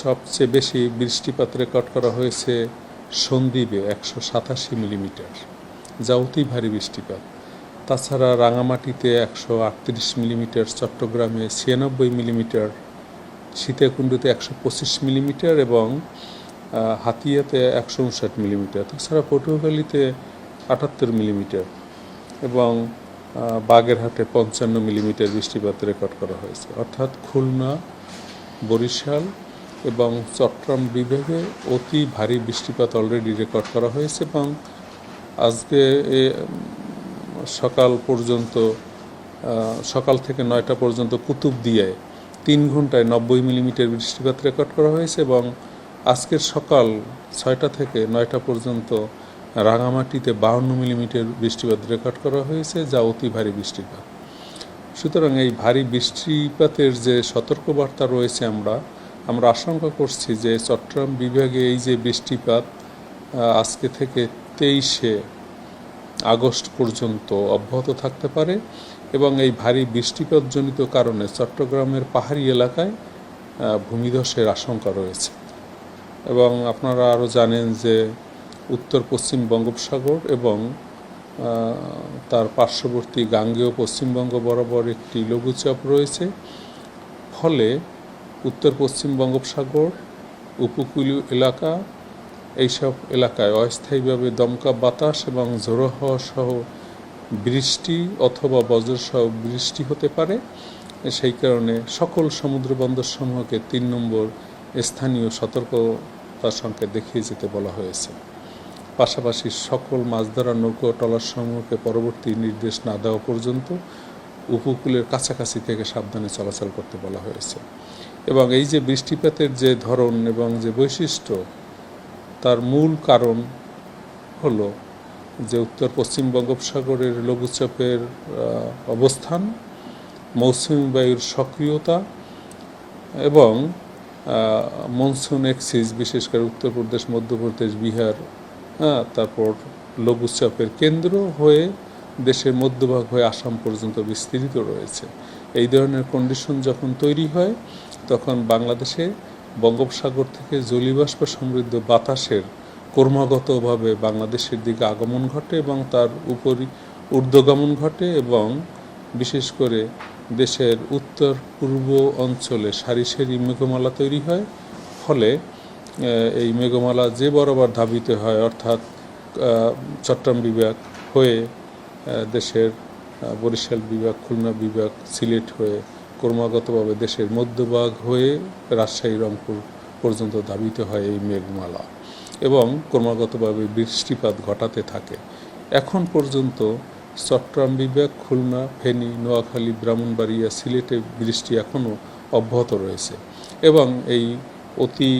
সবচেয়ে বেশি বৃষ্টিপাত রেকর্ড করা হয়েছে সন্দ্বীপে একশো সাতাশি মিলিমিটার, যা অতি ভারী বৃষ্টিপাত। তাছাড়া রাঙামাটিতে একশো আটত্রিশ মিলিমিটার, চট্টগ্রামে ছিয়ানব্বই মিলিমিটার, সীতাকুণ্ডুতে একশো পঁচিশ মিলিমিটার এবং হাতিয়াতে একশো উনষাট মিলিমিটার, তাছাড়া পটুয়াখালীতে আটাত্তর মিলিমিটার এবং বাগেরহাটে পঞ্চান্ন মিলিমিটার বৃষ্টিপাত রেকর্ড করা হয়েছে। অর্থাৎ খুলনা, বরিশাল এবং চট্টগ্রাম বিভাগে অতি ভারী বৃষ্টিপাত অলরেডি রেকর্ড করা হয়েছে এবং আজকে সকাল পর্যন্ত সকাল থেকে নয়টা পর্যন্ত কুতুবদিয়ায় তিন ঘন্টায় নব্বই মিলিমিটার বৃষ্টিপাত রেকর্ড করা হয়েছে এবং আজকের সকাল ছয়টা থেকে নয়টা পর্যন্ত রাঙামাটিতে বাহান্ন মিলিমিটার বৃষ্টিপাত রেকর্ড করা হয়েছে, যা অতি ভারী বৃষ্টিপাত। সুতরাং এই ভারী বৃষ্টিপাতের যে সতর্কবার্তা রয়েছে আমরা আমরা আশঙ্কা করছি যে চট্টগ্রাম বিভাগে এই যে বৃষ্টিপাত আজকে থেকে তেইশে আগস্ট পর্যন্ত অব্যাহত থাকতে পারে এবং এই ভারী বৃষ্টিপাতজনিত কারণে চট্টগ্রামের পাহাড়ি এলাকায় ভূমিধসের আশঙ্কা রয়েছে। এবং আপনারা আরও জানেন যে উত্তর পশ্চিম বঙ্গোপসাগর এবং তার পার্শ্ববর্তী গাঙ্গেয় পশ্চিমবঙ্গ বরাবর একটি লঘুচাপ রয়েছে। ফলে উত্তর পশ্চিম বঙ্গোপসাগর, উপকূলীয় এলাকা, এইসব এলাকায় অস্থায়ীভাবে দমকা বাতাস এবং ঝোড়ো হাওয়া সহ বৃষ্টি অথবা বজ্রসহ বৃষ্টি হতে পারে। সেই কারণে সকল সমুদ্র বন্দরসমূহকে তিন নম্বর স্থানীয় সতর্কতার সঙ্গে দেখিয়ে যেতে বলা হয়েছে। পাশাপাশি সকল মাছ ধরা নৌকো ট্রলার সমূহকে পরবর্তী নির্দেশ না দেওয়া পর্যন্ত উপকূলের কাছাকাছি থেকে সাবধানে চলাচল করতে বলা হয়েছে। এবং এই যে বৃষ্টিপাতের যে ধরন এবং যে বৈশিষ্ট্য, তার মূল কারণ হলো যে উত্তর পশ্চিম বঙ্গোপসাগরের লঘুচাপের অবস্থান, মৌসুমি বায়ুর সক্রিয়তা এবং মনসুন এক্সিস, বিশেষ করে উত্তরপ্রদেশ মধ্যপ্রদেশ বিহার হ্যাঁ তারপর লঘুচাপের কেন্দ্র হয়ে দেশের মধ্যভাগ হয়ে আসাম পর্যন্ত বিস্তৃত রয়েছে। এই ধরনের কন্ডিশন যখন তৈরি হয় তখন বাংলাদেশে বঙ্গোপসাগর থেকে জলীয়বাষ্প সমৃদ্ধ বাতাসের ক্রমাগতভাবে বাংলাদেশের দিকে আগমন ঘটে এবং তার উপরই ঊর্ধ্বগমন ঘটে এবং বিশেষ করে দেশের উত্তর পূর্ব অঞ্চলে সারি সারি মেঘমালা তৈরি হয়। ফলে এই মেঘমালা যে বরাবর ধাবিত হয়, অর্থাৎ চট্টগ্রাম বিভাগ হয়ে দেশের বরিশাল বিভাগ, খুলনা বিভাগ, সিলেট হয়ে ক্রমাগতভাবে দেশের মধ্যভাগ হয়ে রাজশাহী, রংপুর পর্যন্ত ধাবিত হয় এই মেঘমালা এবং ক্রমাগতভাবে বৃষ্টিপাত ঘটাতে থাকে। এখন পর্যন্ত চট্টগ্রাম বিভাগ, খুলনা, ফেনী, নোয়াখালী, ব্রাহ্মণবাড়িয়া, সিলেটে বৃষ্টি এখনও অব্যাহত রয়েছে এবং এই অতি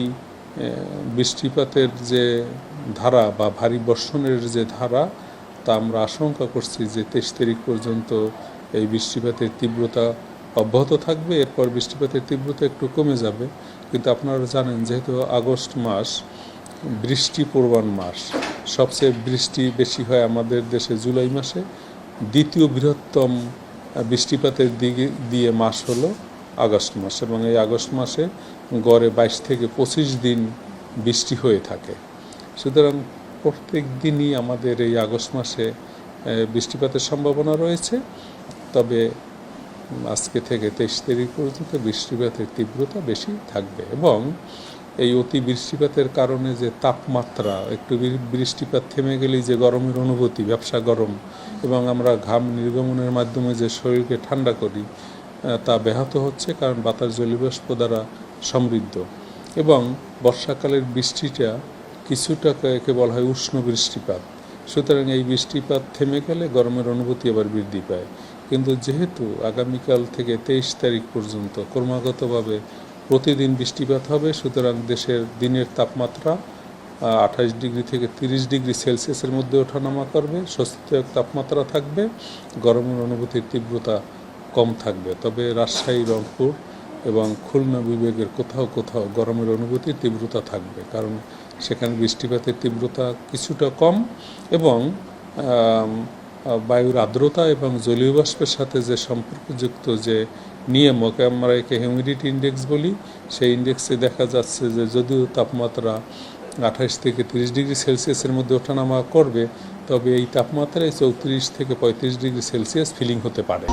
বৃষ্টিপাতের যে ধারা বা ভারী বর্ষণের যে ধারা তা আমরা আশঙ্কা করছি যে তেইশ তারিখ পর্যন্ত এই বৃষ্টিপাতের তীব্রতা অব্যাহত থাকবে, এরপর বৃষ্টিপাতের তীব্রতা একটু কমে যাবে। কিন্তু আপনারা জানেন, যেহেতু আগস্ট মাস, বৃষ্টি প্রবান মাস, সবচেয়ে বৃষ্টি বেশি হয় আমাদের দেশে জুলাই মাসে। দ্বিতীয় বৃহত্তম বৃষ্টিপাতের দিকে দিয়ে মাস হলো আগস্ট মাস, এবং এই আগস্ট মাসে গড়ে বাইশ থেকে পঁচিশ দিন বৃষ্টি হয়ে থাকে। সুতরাং প্রত্যেক দিনই আমাদের এই আগস্ট মাসে বৃষ্টিপাতের সম্ভাবনা রয়েছে। তবে আজকে থেকে তেইশ তারিখ পর্যন্ত বৃষ্টিপাতের তীব্রতা বেশি থাকবে এবং এই অতি বৃষ্টিপাতের কারণে যে তাপমাত্রা, একটু বৃষ্টিপাত থেমে গেলেই যে গরমের অনুভূতি, ব্যবসা গরম এবং আমরা ঘাম নির্গমনের মাধ্যমে যে শরীরকে ঠান্ডা করি তা ব্যাহত হচ্ছে কারণ বাতাস জলীয়বাষ্প দ্বারা সমৃদ্ধ এবং বর্ষাকালের বৃষ্টিটা কিছুটা একে বলা হয় উষ্ণ বৃষ্টিপাত। সুতরাং এই বৃষ্টিপাত থেমে গেলে গরমের অনুভূতি আবার বৃদ্ধি পায়। কিন্তু যেহেতু আগামীকাল থেকে তেইশ তারিখ পর্যন্ত ক্রমাগতভাবে প্রতিদিন বৃষ্টিপাত হবে, সুতরাং দেশের দিনের তাপমাত্রা আঠাশ ডিগ্রি থেকে তিরিশ ডিগ্রি সেলসিয়াসের মধ্যে ওঠানামা করবে, স্বস্তিদায়ক তাপমাত্রা থাকবে, গরমের অনুভূতির তীব্রতা কম থাকবে। তবে রাজশাহী, রংপুর এবং খুলনা বিভাগের কোথাও কোথাও গরমের অনুভূতির তীব্রতা থাকবে, কারণ সেখানে বৃষ্টিপাতের তীব্রতা কিছুটা কম এবং বায়ুর আর্দ্রতা এবং জলীয় বাষ্পের সাথে যে সম্পর্কযুক্ত যে নিয়মক আমরা একে হিউমিডিটি ইন্ডেক্স বলি, সেই ইন্ডেক্সে দেখা যাচ্ছে যে যদিও তাপমাত্রা আঠাশ থেকে তিরিশ ডিগ্রি সেলসিয়াসের মধ্যে ওঠানামা করবে, তবে এই তাপমাত্রায় চৌত্রিশ থেকে পঁয়ত্রিশ ডিগ্রি সেলসিয়াস ফিলিং হতে পারে।